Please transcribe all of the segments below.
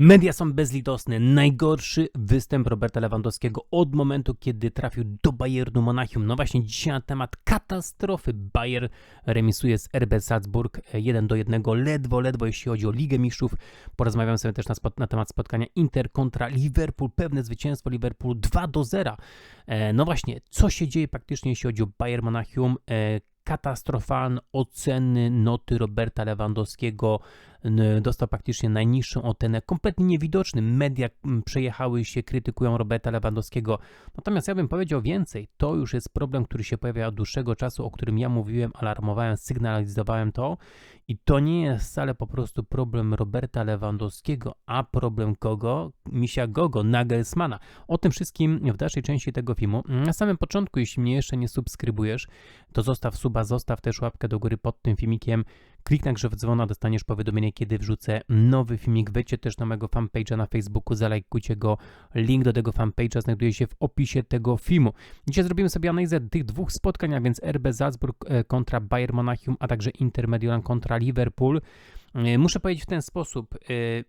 Media są bezlitosne. Najgorszy występ Roberta Lewandowskiego od momentu, kiedy trafił do Bayernu Monachium. No właśnie dzisiaj na temat katastrofy. Bayer remisuje z RB Salzburg 1 do 1, ledwo, ledwo jeśli chodzi o Ligę Mistrzów. Porozmawiamy sobie też na, spot- na temat spotkania Inter kontra Liverpool. Pewne zwycięstwo Liverpoolu 2 do 0. E, no właśnie, co się dzieje praktycznie jeśli chodzi o Bayern Monachium? E, katastrofalne oceny noty Roberta Lewandowskiego. Dostał praktycznie najniższą ocenę, kompletnie niewidoczny. Media mm, przejechały się, krytykują Roberta Lewandowskiego. Natomiast ja bym powiedział więcej. To już jest problem, który się pojawia od dłuższego czasu, o którym ja mówiłem, alarmowałem, sygnalizowałem to. I to nie jest wcale po prostu problem Roberta Lewandowskiego, a problem kogo? Misia Gogo, Nagelsmana. O tym wszystkim w dalszej części tego filmu. Na samym początku, jeśli mnie jeszcze nie subskrybujesz, to zostaw suba, zostaw też łapkę do góry pod tym filmikiem. Kliknij grzew dzwona, dostaniesz powiadomienie, kiedy wrzucę nowy filmik. Wejdźcie też na mojego fanpage'a na Facebooku, zalajkujcie go. Link do tego fanpage'a znajduje się w opisie tego filmu. Dzisiaj zrobimy sobie analizę tych dwóch spotkań, a więc RB Salzburg e, kontra Bayern Monachium, a także Inter Mediolan kontra Liverpool. E, Muszę powiedzieć w ten sposób. e,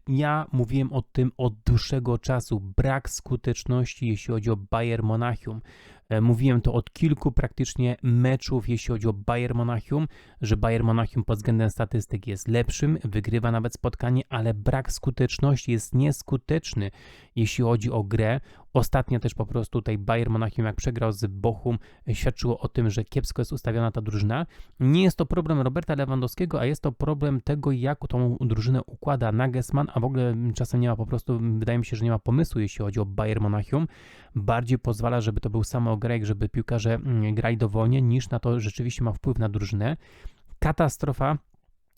Ja mówiłem o tym od dłuższego czasu. Brak skuteczności, jeśli chodzi o Bayern Monachium. E, Mówiłem to od kilku praktycznie meczów, jeśli chodzi o Bayern Monachium, że Bayern Monachium pod względem statystyk jest lepszym, wygrywa nawet spotkanie, ale brak skuteczności jest nieskuteczny, jeśli chodzi o grę. Ostatnio też po prostu tutaj Bayern Monachium, jak przegrał z Bochum, e, świadczyło o tym, że kiepsko jest ustawiona ta drużyna. Nie jest to problem Roberta Lewandowskiego, a jest to problem tego, jak tą drużynę układa Nagelsmann, a w ogóle czasem nie ma po prostu, wydaje mi się, że nie ma pomysłu, jeśli chodzi o Bayern Monachium. Bardziej pozwala, żeby to był samograjek, żeby piłkarze mm, grali dowolnie, niż na to rzeczywiście ma wpływ na drużynę. Katastrofa.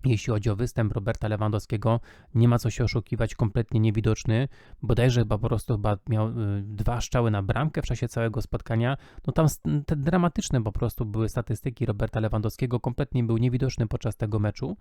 Jeśli chodzi o występ Roberta Lewandowskiego, nie ma co się oszukiwać, kompletnie niewidoczny. Bodajże chyba po prostu chyba miał y, dwa strzały na bramkę w czasie całego spotkania. No tam te dramatyczne po prostu były statystyki Roberta Lewandowskiego, kompletnie był niewidoczny podczas tego meczu.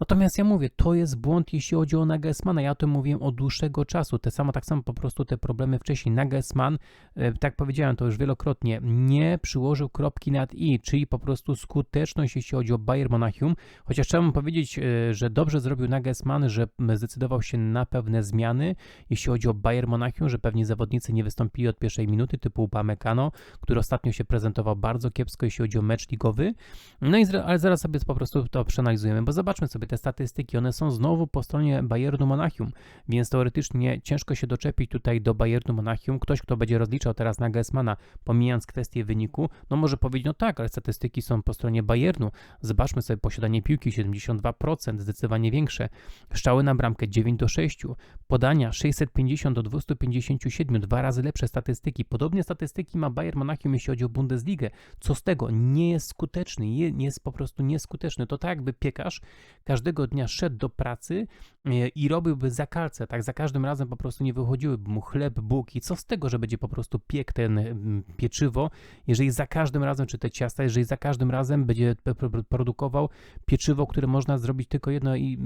Natomiast ja mówię, to jest błąd, jeśli chodzi o Nagelsmana. Ja o tym mówiłem od dłuższego czasu. Te samo, tak samo po prostu te problemy wcześniej. Nagelsmann, e, tak powiedziałem to już wielokrotnie, nie przyłożył kropki nad i, czyli po prostu skuteczność, jeśli chodzi o Bayern Monachium. Chociaż trzeba mu powiedzieć, e, że dobrze zrobił Nagelsmann, że zdecydował się na pewne zmiany, jeśli chodzi o Bayern Monachium, że pewni zawodnicy nie wystąpili od pierwszej minuty, typu Upamecano, który ostatnio się prezentował bardzo kiepsko, jeśli chodzi o mecz ligowy. No i ale zaraz sobie po prostu to przeanalizujemy, bo zobaczmy sobie te statystyki, one są znowu po stronie Bayernu Monachium, więc teoretycznie ciężko się doczepić tutaj do Bayernu Monachium. Ktoś, kto będzie rozliczał teraz Nagelsmana, pomijając kwestię wyniku, no może powiedzieć, no tak, ale statystyki są po stronie Bayernu. Zobaczmy sobie posiadanie piłki 72%, zdecydowanie większe. Strzały na bramkę 9 do 6, podania 650 do 257, dwa razy lepsze statystyki. Podobnie statystyki ma Bayern Monachium, jeśli chodzi o Bundesligę. Co z tego? Nie jest skuteczny, nie jest po prostu nieskuteczny. To tak jakby piekarz każdego dnia szedł do pracy e, i robiłby zakalce, tak za każdym razem po prostu nie wychodziłyby mu chleb, bułki. Co z tego, że będzie po prostu piekł ten pieczywo, jeżeli za każdym razem, czy te ciasta, jeżeli za każdym razem będzie produkował pieczywo, które można zrobić tylko jedno i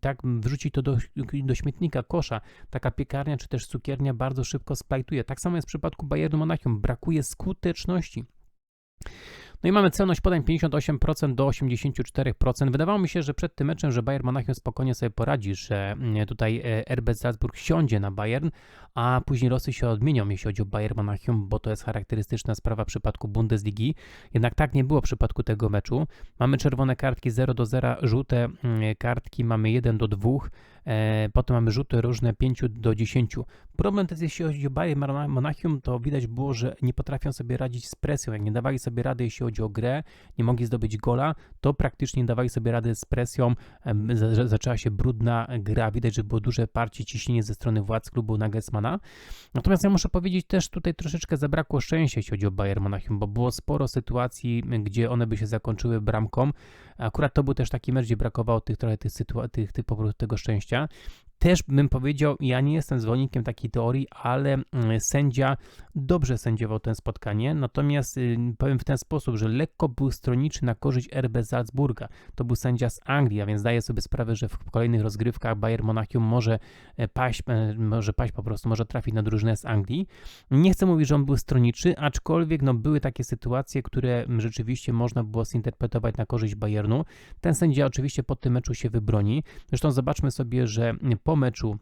tak wrzucić to do, do śmietnika, kosza. Taka piekarnia czy też cukiernia bardzo szybko splajtuje. Tak samo jest w przypadku Bayernu Monachium. Brakuje skuteczności. No i mamy celność podań 58% do 84%. Wydawało mi się, że przed tym meczem, że Bayern Monachium spokojnie sobie poradzi, że mm, tutaj e, RB Salzburg siądzie na Bayern, a później losy się odmienią, jeśli chodzi o Bayern Monachium, bo to jest charakterystyczna sprawa w przypadku Bundesligi. Jednak tak nie było w przypadku tego meczu. Mamy czerwone kartki 0 do 0, żółte mm, kartki mamy 1 do 2, e, potem mamy rzuty różne 5 do 10. Problem też jeśli chodzi o Bayern Mona- Monachium, to widać było, że nie potrafią sobie radzić z presją. Jak nie dawali sobie rady, jeśli chodzi o grę, nie mogli zdobyć gola, to praktycznie nie dawali sobie rady z presją. Zaczęła się brudna gra. Widać, że było duże parcie, ciśnienie ze strony władz klubu Nagelsmana. Natomiast ja muszę powiedzieć, też tutaj troszeczkę zabrakło szczęścia, jeśli chodzi o Bayern Monachium, bo było sporo sytuacji, gdzie one by się zakończyły bramką. Akurat to był też taki mecz, gdzie brakowało tych trochę tych sytua- tych, tych po prostu tego szczęścia. Też bym powiedział, ja nie jestem zwolennikiem takiej teorii, ale mm, sędzia dobrze sędziował ten spotkanie, natomiast y, powiem w ten sposób, że lekko był stronniczy na korzyść RB Salzburga. To był sędzia z Anglii, a więc zdaję sobie sprawę, że w kolejnych rozgrywkach Bayern Monachium może e, paść, e, może paść po prostu, może trafić na drużynę z Anglii. Nie chcę mówić, że on był stronniczy, aczkolwiek no, były takie sytuacje, które rzeczywiście można było zinterpretować na korzyść Bayernu. Ten sędzia oczywiście po tym meczu się wybroni. Zresztą zobaczmy sobie, że po meczu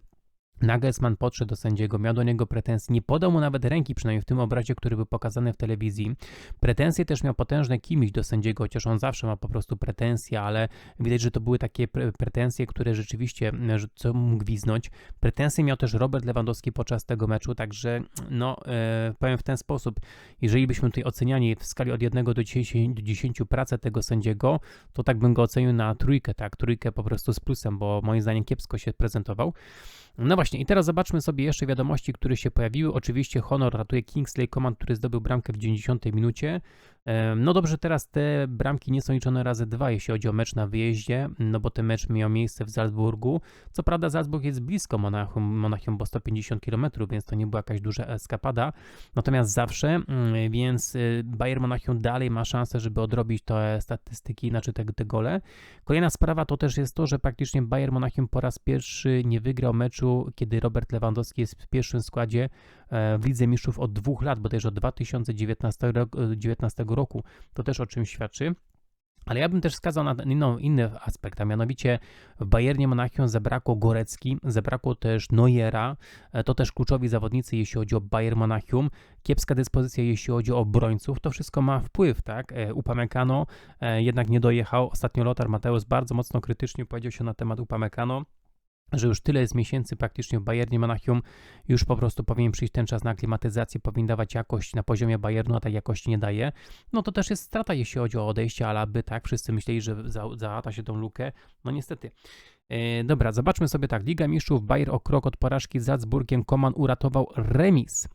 Nagelsmann podszedł do sędziego, miał do niego pretensje, nie podał mu nawet ręki, przynajmniej w tym obrazie, który był pokazany w telewizji. Pretensje też miał potężne kimś do sędziego, chociaż on zawsze ma po prostu pretensje, ale widać, że to były takie pre pretensje, które rzeczywiście, co mógł gwiznąć. Pretensje miał też Robert Lewandowski podczas tego meczu, także no, e, powiem w ten sposób, jeżeli byśmy tutaj oceniali w skali od 1 do 10, do 10 pracę tego sędziego, to tak bym go ocenił na trójkę, tak, trójkę po prostu z plusem, bo moim zdaniem kiepsko się prezentował. No właśnie, i teraz zobaczmy sobie jeszcze wiadomości, które się pojawiły. Oczywiście honor ratuje Kingsley Coman, który zdobył bramkę w 90 minucie. No dobrze, teraz te bramki nie są liczone razy dwa, jeśli chodzi o mecz na wyjeździe, no bo ten mecz miał miejsce w Salzburgu. Co prawda Salzburg jest blisko Monachium, Monachium bo 150 km, więc to nie była jakaś duża eskapada. Natomiast zawsze, mm, więc y, Bayern Monachium dalej ma szansę, żeby odrobić te statystyki, znaczy te, te gole. Kolejna sprawa to też jest to, że praktycznie Bayern Monachium po raz pierwszy nie wygrał meczu, kiedy Robert Lewandowski jest w pierwszym składzie w Lidze Mistrzów od dwóch lat, bo też od 2019 roku, 19 roku. To też o czym świadczy. Ale ja bym też wskazał na inną, inny aspekt, a mianowicie w Bayernie Monachium zabrakło Gorecki, zabrakło też Neuera, e, to też kluczowi zawodnicy, jeśli chodzi o Bayern Monachium, kiepska dyspozycja, jeśli chodzi o obrońców, to wszystko ma wpływ, tak? E, Upamecano e, jednak nie dojechał, ostatnio Lothar Mateusz bardzo mocno krytycznie powiedział się na temat Upamecano, że już tyle jest miesięcy praktycznie w Bayernie Monachium, już po prostu powinien przyjść ten czas na aklimatyzację, powinien dawać jakość na poziomie Bayernu, a tej jakości nie daje, no to też jest strata, jeśli chodzi o odejście, ale aby tak, wszyscy myśleli, że za, załata się tą lukę, no niestety. E, dobra, zobaczmy sobie tak. Liga Mistrzów Bayer o krok od porażki z Salzburgiem. Koman uratował remis.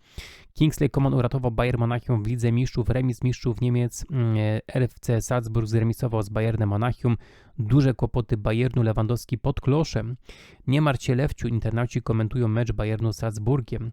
Kingsley Coman uratował Bayern Monachium w Lidze Mistrzów, remis Mistrzów Niemiec, mm, e, RFC Salzburg zremisował z Bayernem Monachium, duże kłopoty Bayernu Lewandowski pod kloszem. Nie martw się Lewciu, internauci komentują mecz Bayernu z Salzburgiem.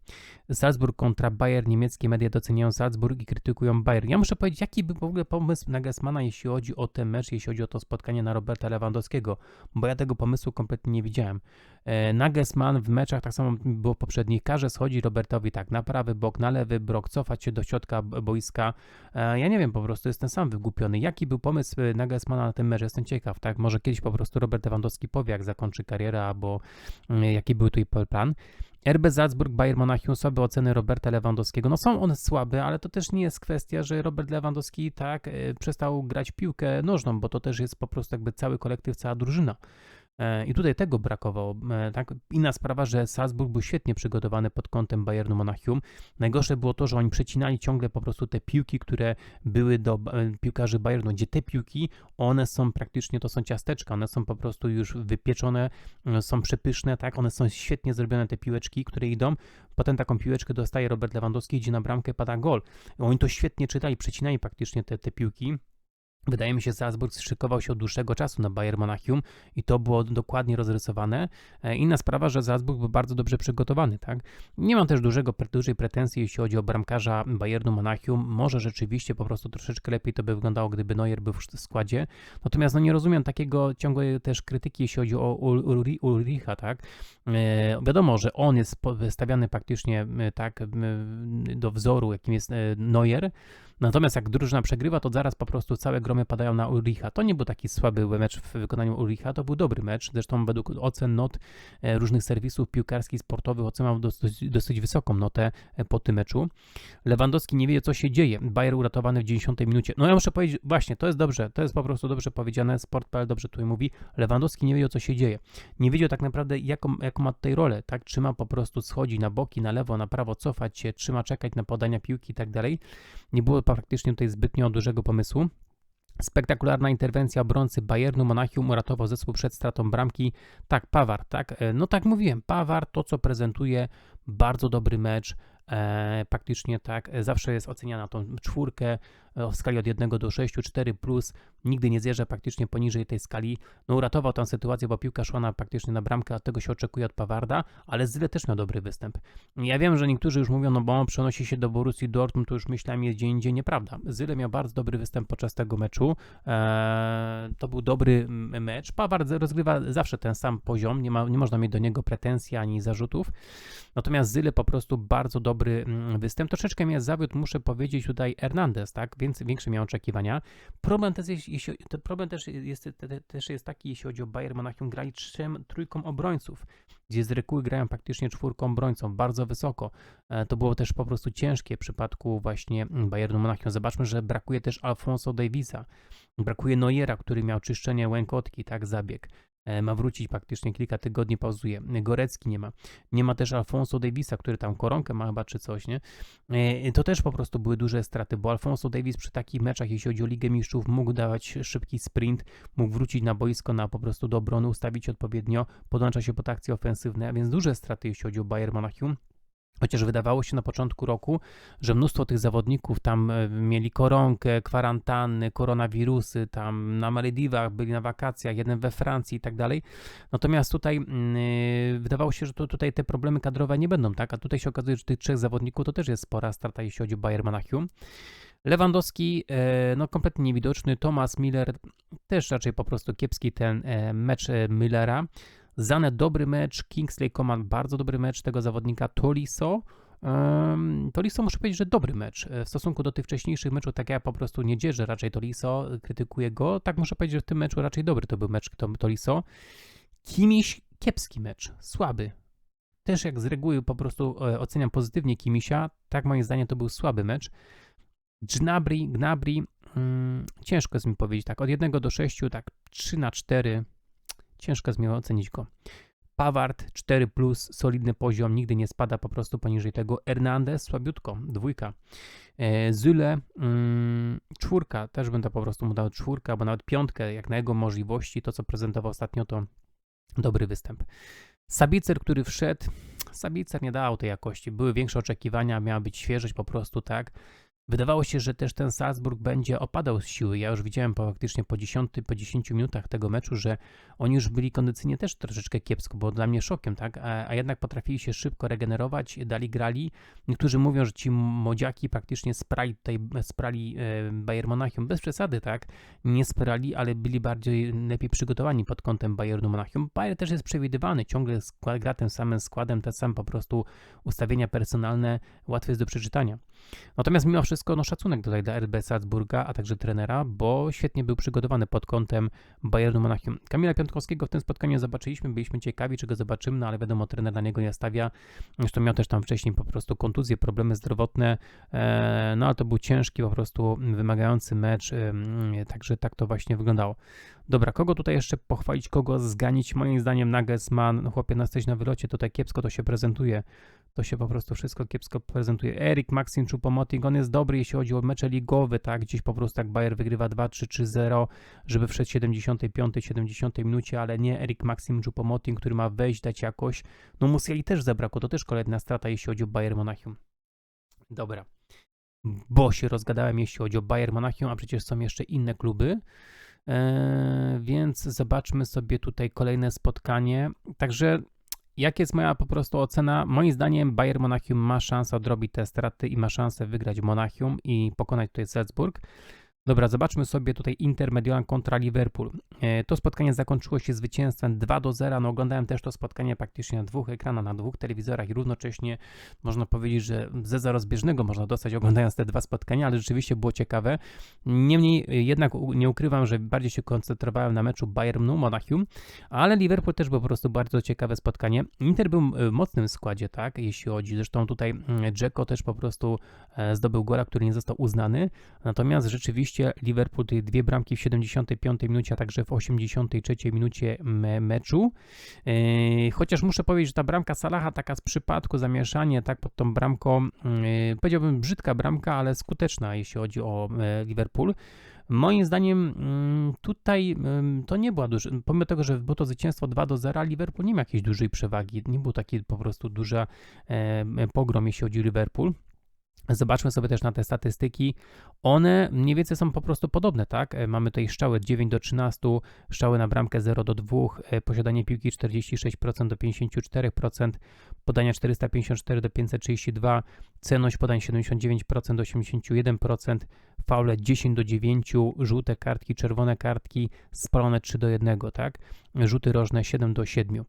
Salzburg kontra Bayern, niemieckie media doceniają Salzburg i krytykują Bayern. Ja muszę powiedzieć, jaki był w ogóle pomysł Nagelsmana, jeśli chodzi o ten mecz, jeśli chodzi o to spotkanie na Roberta Lewandowskiego, bo ja tego pomysłu kompletnie nie widziałem. E, Nagelsmann w meczach, tak samo było poprzednich, każe schodzi Robertowi tak na prawy bok, na lewy brok, cofać się do środka boiska. E, ja nie wiem, po prostu jestem sam wygłupiony. Jaki był pomysł e, Nagelsmana na ten mecz? Jestem ciekaw, tak? Może kiedyś po prostu Robert Lewandowski powie, jak zakończy karierę, albo mm, jaki był tutaj plan. RB Salzburg, Bayern Monachium, słabe oceny Roberta Lewandowskiego. No są one słabe, ale to też nie jest kwestia, że Robert Lewandowski tak przestał grać piłkę nożną, bo to też jest po prostu jakby cały kolektyw, cała drużyna. E, I tutaj tego brakowało. E, tak? Inna sprawa, że Salzburg był świetnie przygotowany pod kątem Bayernu Monachium. Najgorsze było to, że oni przecinali ciągle po prostu te piłki, które były do e, piłkarzy Bayernu, gdzie te piłki, one są praktycznie, to są ciasteczka, one są po prostu już wypieczone, są przepyszne, tak? One są świetnie zrobione, te piłeczki, które idą. Potem taką piłeczkę dostaje Robert Lewandowski, idzie na bramkę, pada gol. Oni to świetnie czytali, przecinali praktycznie te, te piłki. Wydaje mi się, że Salzburg szykował się od dłuższego czasu na Bayern Monachium i to było dokładnie rozrysowane. E, inna sprawa, że Salzburg był bardzo dobrze przygotowany, tak? Nie mam też dużego, dużej pretensji, jeśli chodzi o bramkarza Bayernu Monachium. Może rzeczywiście po prostu troszeczkę lepiej to by wyglądało, gdyby Neuer był w składzie. Natomiast no nie rozumiem takiego ciągłej też krytyki, jeśli chodzi o Ulricha, tak? E, wiadomo, że on jest wystawiany praktycznie e, tak do wzoru, jakim jest Neuer, Natomiast jak drużyna przegrywa, to zaraz po prostu całe gromy padają na Ulricha. To nie był taki słaby mecz w wykonaniu Ulricha, to był dobry mecz. Zresztą według ocen not e, różnych serwisów piłkarskich, sportowych ocenał dosyć, dosyć wysoką notę e, po tym meczu. Lewandowski nie wie, co się dzieje. Bayer uratowany w 90 minucie. No ja muszę powiedzieć, właśnie, to jest dobrze, to jest po prostu dobrze powiedziane. Sport.pl dobrze tutaj mówi. Lewandowski nie wie, co się dzieje. Nie wiedział tak naprawdę, jaką, jaką ma tutaj rolę, tak? Trzyma po prostu, schodzi na boki, na lewo, na prawo, cofać się, trzyma czekać na podania piłki i tak dalej. Nie było praktycznie tutaj zbytnio dużego pomysłu. Spektakularna interwencja obrońcy Bayernu Monachium uratował zespół przed stratą bramki. Tak, Pawar, tak? E, no tak mówiłem, Pawar to co prezentuje, bardzo dobry mecz, e, praktycznie tak, e, zawsze jest oceniana tą czwórkę e, w skali od 1 do 6, 4 plus, nigdy nie zjeżdża praktycznie poniżej tej skali. No uratował tę sytuację, bo piłka szła na, praktycznie na bramkę, a tego się oczekuje od Pawarda, ale Zyle też miał dobry występ. Ja wiem, że niektórzy już mówią, no bo on przenosi się do Borussii Dortmund, to już myślałem jest gdzie indziej, nieprawda. Zyle miał bardzo dobry występ podczas tego meczu, eee, to był dobry mecz. Paward rozgrywa zawsze ten sam poziom, nie, ma, nie można mieć do niego pretensji ani zarzutów, natomiast Zyle po prostu bardzo dobry dobry mm, występ. Troszeczkę mnie zawiódł, muszę powiedzieć tutaj Hernandez, tak? Więc większe miał oczekiwania. Problem też jest, jeśli, problem też jest, te, te, też jest taki, jeśli chodzi o Bayern Monachium, grali trzem, trójką obrońców, gdzie z reguły grają praktycznie czwórką obrońcą, bardzo wysoko. E, to było też po prostu ciężkie w przypadku właśnie Bayernu Monachium. Zobaczmy, że brakuje też Alfonso Davisa, brakuje Neuera, który miał czyszczenie łękotki, tak, zabieg. E, ma wrócić praktycznie kilka tygodni, pauzuje. Gorecki nie ma. Nie ma też Alfonso Davisa, który tam koronkę ma chyba czy coś, nie? E, to też po prostu były duże straty, bo Alfonso Davis przy takich meczach, jeśli chodzi o Ligę Mistrzów, mógł dawać szybki sprint, mógł wrócić na boisko na po prostu do obrony, ustawić odpowiednio, podłącza się pod akcje ofensywne, a więc duże straty, jeśli chodzi o Bayern Monachium. Chociaż wydawało się na początku roku, że mnóstwo tych zawodników tam e, mieli koronkę, kwarantanny, koronawirusy, tam na Malediwach, byli na wakacjach, jeden we Francji i tak dalej. Natomiast tutaj yy, wydawało się, że to, tutaj te problemy kadrowe nie będą, tak? A tutaj się okazuje, że tych trzech zawodników to też jest spora strata, jeśli chodzi o Bayern Monachium. Lewandowski, e, no kompletnie niewidoczny. Thomas Miller, też raczej po prostu kiepski ten mecz Millera. Zane dobry mecz, Kingsley Coman bardzo dobry mecz tego zawodnika, Toliso. Toliso muszę powiedzieć, że dobry mecz. E, w stosunku do tych wcześniejszych meczów, tak ja po prostu nie dzierzę raczej Toliso, krytykuję go. Tak muszę powiedzieć, że w tym meczu raczej dobry to był mecz Toliso. Kimiś kiepski mecz, słaby. Też jak z reguły po prostu e, oceniam pozytywnie Kimisia, tak moim zdaniem to był słaby mecz. Gnabry, Gnabry, mm, ciężko jest mi powiedzieć tak, od 1 do 6, tak 3 na 4, Ciężko jest ocenić go. Pawart 4, solidny poziom, nigdy nie spada po prostu poniżej tego. Hernandez słabiutko, dwójka. E, Zyle mm, czwórka, też będę po prostu mu dał czwórkę, albo nawet piątkę, jak na jego możliwości. To, co prezentował ostatnio, to dobry występ. Sabicer, który wszedł, Sabicer nie dał tej jakości. Były większe oczekiwania, miała być świeżość po prostu, tak. Wydawało się, że też ten Salzburg będzie opadał z siły. Ja już widziałem po, faktycznie po 10, po 10 minutach tego meczu, że oni już byli kondycyjnie też troszeczkę kiepsko, bo dla mnie szokiem, tak? A, a, jednak potrafili się szybko regenerować, dali grali. Niektórzy mówią, że ci młodziaki praktycznie sprali tutaj, sprali e, Bayern Monachium bez przesady, tak? Nie sprali, ale byli bardziej lepiej przygotowani pod kątem Bayernu Monachium. Bayern też jest przewidywany, ciągle skład, gra tym samym składem, te same po prostu ustawienia personalne, łatwe jest do przeczytania. Natomiast mimo wszystko no, szacunek tutaj dla RB Salzburga, a także trenera, bo świetnie był przygotowany pod kątem Bayernu Monachium. Kamila Piątkowskiego w tym spotkaniu zobaczyliśmy, byliśmy ciekawi, czy go zobaczymy, no ale wiadomo, trener na niego nie stawia. Zresztą miał też tam wcześniej po prostu kontuzje, problemy zdrowotne, e, no ale to był ciężki, po prostu wymagający mecz, e, także tak to właśnie wyglądało. Dobra, kogo tutaj jeszcze pochwalić, kogo zganić? Moim zdaniem Nagelsmann, no chłopie, jesteś na wylocie, tutaj kiepsko to się prezentuje to się po prostu wszystko kiepsko prezentuje. Erik Maxim Choupo-Moting, on jest dobry, jeśli chodzi o mecze ligowe, tak, gdzieś po prostu tak Bayer wygrywa 2-3-3-0, żeby wszedł 75, 70 minucie, ale nie Erik Maxim Choupo-Moting, który ma wejść, dać jakoś. No Musieli też zabrakło, to też kolejna strata, jeśli chodzi o Bayer Monachium. Dobra. Bo się rozgadałem, jeśli chodzi o Bayer Monachium, a przecież są jeszcze inne kluby. Eee, więc zobaczmy sobie tutaj kolejne spotkanie. Także jak jest moja po prostu ocena? Moim zdaniem Bayern Monachium ma szansę odrobić te straty i ma szansę wygrać Monachium i pokonać tutaj Salzburg. Dobra, zobaczmy sobie tutaj Inter Mediolan kontra Liverpool. E, to spotkanie zakończyło się zwycięstwem 2 do 0. No, oglądałem też to spotkanie praktycznie na dwóch ekranach, na dwóch telewizorach i równocześnie można powiedzieć, że ze zarozbieżnego można dostać oglądając te dwa spotkania, ale rzeczywiście było ciekawe. Niemniej e, jednak nie ukrywam, że bardziej się koncentrowałem na meczu Bayernu Monachium, ale Liverpool też było po prostu bardzo ciekawe spotkanie. Inter był w mocnym składzie, tak, jeśli chodzi. Zresztą tutaj mm, Dzeko też po prostu e, zdobył gola, który nie został uznany. Natomiast rzeczywiście Oczywiście Liverpool tej dwie bramki w 75 minucie, a także w 83 minucie me meczu. Yy, chociaż muszę powiedzieć, że ta bramka Salaha taka z przypadku, zamieszanie tak pod tą bramką, yy, powiedziałbym brzydka bramka, ale skuteczna, jeśli chodzi o yy, Liverpool. Moim zdaniem mm, tutaj to nie była duża, pomimo tego, że było to zwycięstwo 2 do 0, Liverpool nie ma jakiejś dużej przewagi, nie był taki po prostu duża pogrom, jeśli chodzi o Liverpool. Zobaczmy sobie też na te statystyki. One mniej więcej są po prostu podobne, tak? E, mamy tutaj szczały 9 do 13, szczały na bramkę 0 do 2, e, posiadanie piłki 46% do 54%, podania 454 do 532, cenność podań 79% do 81%, faule 10 do 9, żółte kartki, czerwone kartki, spalone 3 do 1, tak? Rzuty rożne 7 do 7.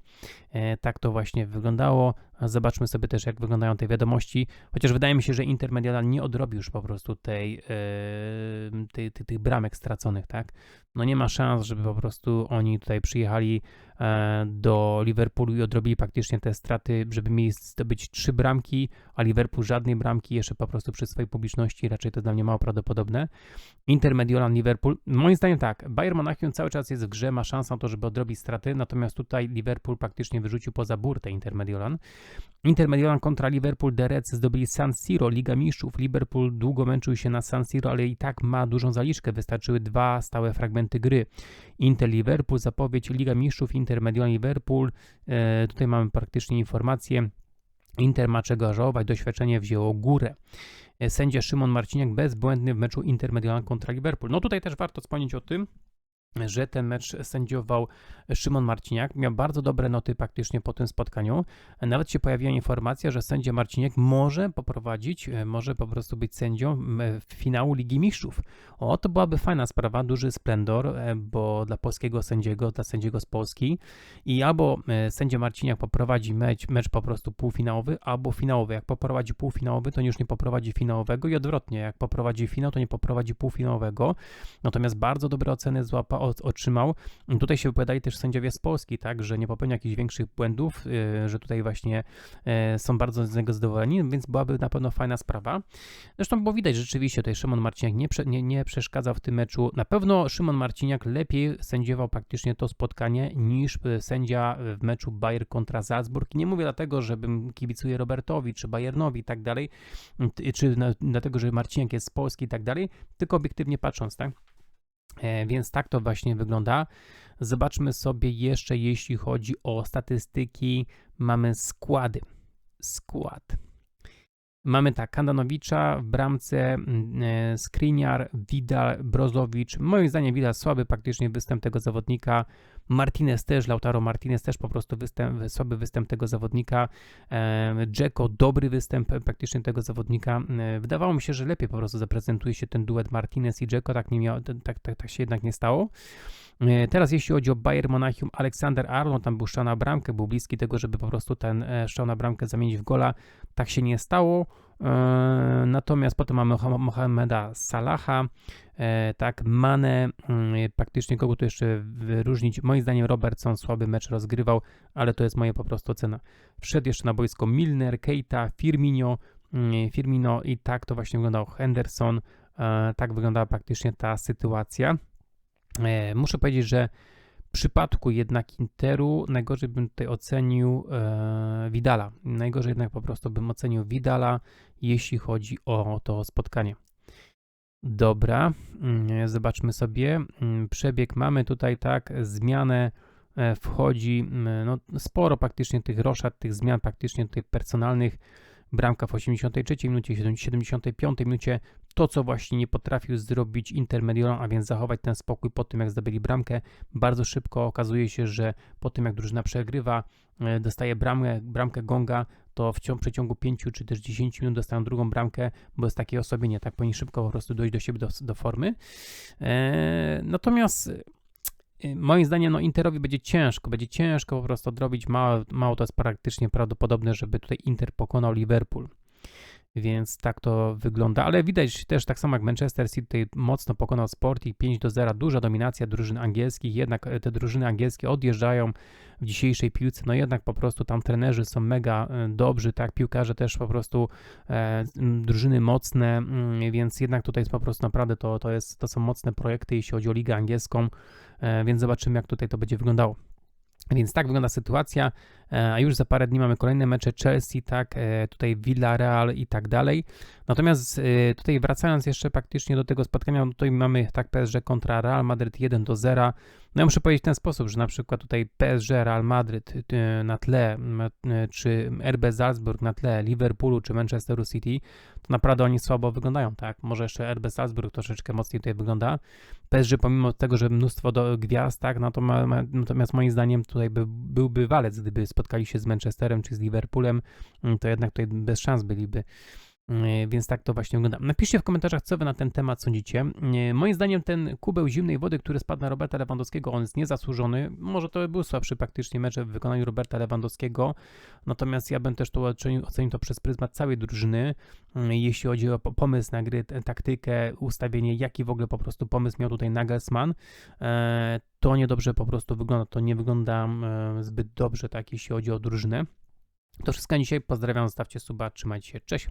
E, tak to właśnie wyglądało. Zobaczmy sobie też, jak wyglądają te wiadomości. Chociaż wydaje mi się, że Inter nie odrobi już po prostu tej, e, tej, tej, tych bramek straconych, tak? No nie ma szans, żeby po prostu oni tutaj przyjechali e, do Liverpoolu i odrobili praktycznie te straty, żeby mieli zdobyć trzy bramki, a Liverpool żadnej bramki jeszcze po prostu przy swojej publiczności. Raczej to dla mnie mało prawdopodobne. Inter Mediolan, Liverpool. Moim zdaniem tak, Bayern Monachium cały czas jest w grze, ma szansę na to, żeby odrobić straty, natomiast tutaj Liverpool praktycznie wyrzucił poza burtę Inter Mediolan. Inter Mediolan kontra Liverpool, The Reds zdobyli San Siro, Liga Mistrzów. Liverpool długo męczył się na San Siro, ale i tak ma dużą zaliczkę. Wystarczyły dwa stałe fragmenty gry. Inter Liverpool, zapowiedź Liga Mistrzów, Inter Mediolan Liverpool. E, tutaj mamy praktycznie informację. Inter ma czego żałować, doświadczenie wzięło górę. E, Sędzia Szymon Marciniak bezbłędny w meczu Inter kontra Liverpool. No tutaj też warto wspomnieć o tym, że ten mecz sędziował Szymon Marciniak. Miał bardzo dobre noty praktycznie po tym spotkaniu. Nawet się pojawiła informacja, że sędzia Marciniak może poprowadzić, e, może po prostu być sędzią w finału Ligi Mistrzów. O, to byłaby fajna sprawa, duży splendor, e, bo dla polskiego sędziego, dla sędziego z Polski i albo e, sędzia Marciniak poprowadzi mecz, mecz po prostu półfinałowy, albo finałowy. Jak poprowadzi półfinałowy, to już nie poprowadzi finałowego i odwrotnie, jak poprowadzi finał, to nie poprowadzi półfinałowego. Natomiast bardzo dobre oceny złapał otrzymał. Tutaj się wypowiadali też sędziowie z Polski, tak, że nie popełnia jakichś większych błędów, y, że tutaj właśnie e, są bardzo z niego zadowoleni, więc byłaby na pewno fajna sprawa. Zresztą było widać rzeczywiście, tutaj Szymon Marciniak nie, nie, nie przeszkadzał w tym meczu. Na pewno Szymon Marciniak lepiej sędziował praktycznie to spotkanie niż e, sędzia w meczu Bayer kontra Salzburg. Nie mówię dlatego, żebym kibicuje Robertowi czy Bayernowi i tak dalej, czy na, dlatego, że Marciniak jest z Polski i tak dalej, tylko obiektywnie patrząc, tak? E, więc tak to właśnie wygląda. Zobaczmy sobie jeszcze, jeśli chodzi o statystyki, mamy składy. Skład. Mamy tak, Kandanowicza w bramce, mm, e, Skriniar, Widal, Brozowicz. Moim zdaniem Widal słaby praktycznie występ tego zawodnika. Martinez też, Lautaro Martinez też po prostu występ, słaby występ tego zawodnika. Dzeko, dobry występ praktycznie tego zawodnika. E, wydawało mi się, że lepiej po prostu zaprezentuje się ten duet Martinez i Dzeko, tak, nie tak, tak, tak się jednak nie stało. E, teraz jeśli chodzi o Bayern Monachium, Aleksander Arnold tam był strzał bramkę, był bliski tego, żeby po prostu ten strzał bramkę zamienić w gola. Tak się nie stało. E, natomiast potem mamy Mohameda Salaha, e, tak, Mane, mm, praktycznie kogo tu jeszcze wyróżnić. Moim zdaniem Robertson słaby mecz rozgrywał, ale to jest moja po prostu ocena. Wszedł jeszcze na boisko Milner, Keita, Firmino, mm, Firmino i tak to właśnie wyglądał Henderson. E, tak wyglądała praktycznie ta sytuacja. Muszę powiedzieć, że w przypadku jednak Interu najgorzej bym tutaj ocenił e, Vidala. Najgorzej jednak po prostu bym ocenił Vidala, jeśli chodzi o to spotkanie. Dobra, mm, zobaczmy sobie. Mm, przebieg mamy tutaj tak, zmianę e, wchodzi, mm, no sporo praktycznie tych roszad, tych zmian praktycznie tutaj personalnych bramka w 83 minucie, 75 minucie, to co właśnie nie potrafił zrobić Inter Mediolan, a więc zachować ten spokój po tym jak zdobyli bramkę. Bardzo szybko okazuje się, że po tym jak drużyna przegrywa, e, dostaje bramkę, bramkę gonga, to w ciągu, przeciągu 5 czy też 10 minut dostają drugą bramkę, bo jest takie osłabienie, tak powinni szybko po prostu dojść do siebie, do, do formy. Eee, natomiast Y, moim zdaniem no Interowi będzie ciężko, będzie ciężko po prostu odrobić, mało, mało to jest praktycznie prawdopodobne, żeby tutaj Inter pokonał Liverpool. Więc tak to wygląda, ale widać też tak samo jak Manchester City tutaj mocno pokonał Sporting 5 do 0, duża dominacja drużyn angielskich, jednak e, te drużyny angielskie odjeżdżają w dzisiejszej piłce, no jednak po prostu tam trenerzy są mega e, dobrzy, tak, piłkarze też po prostu e, drużyny mocne, więc jednak tutaj jest po prostu naprawdę to, to, jest, to są mocne projekty, jeśli chodzi o ligę angielską, e, więc zobaczymy jak tutaj to będzie wyglądało. Więc tak wygląda sytuacja, a już za parę dni mamy kolejne mecze Chelsea, tak, e, tutaj Villarreal i tak dalej. Natomiast e, tutaj wracając jeszcze praktycznie do tego spotkania, no tutaj mamy tak PSG kontra Real Madrid 1 do 0. No ja muszę powiedzieć w ten sposób, że na przykład tutaj PSG, Real Madrid na tle, czy RB Salzburg na tle Liverpoolu czy Manchesteru City, to naprawdę oni słabo wyglądają, tak? Może jeszcze RB Salzburg troszeczkę mocniej tutaj wygląda. PSG pomimo tego, że mnóstwo do gwiazd, tak, natomiast, natomiast moim zdaniem tutaj by, byłby walec, gdyby spotkali się z Manchesterem czy z Liverpoolem, to jednak tutaj bez szans byliby. E, Więc tak to właśnie wygląda. Napiszcie w komentarzach, co wy na ten temat sądzicie. E, Moim zdaniem ten kubeł zimnej wody, który spadł na Roberta Lewandowskiego, on jest niezasłużony. Może to był słabszy praktycznie mecz w wykonaniu Roberta Lewandowskiego, natomiast ja bym też to ocenił, ocenił to przez pryzmat całej drużyny, Mm, jeśli chodzi o po- pomysł na gry, taktykę, ustawienie, jaki w ogóle po prostu pomysł miał tutaj Nagelsmann, e, to niedobrze po prostu wygląda, to nie wygląda e, zbyt dobrze, tak, jeśli chodzi o drużynę. To wszystko na dzisiaj, pozdrawiam, zostawcie suba, trzymajcie się, cześć.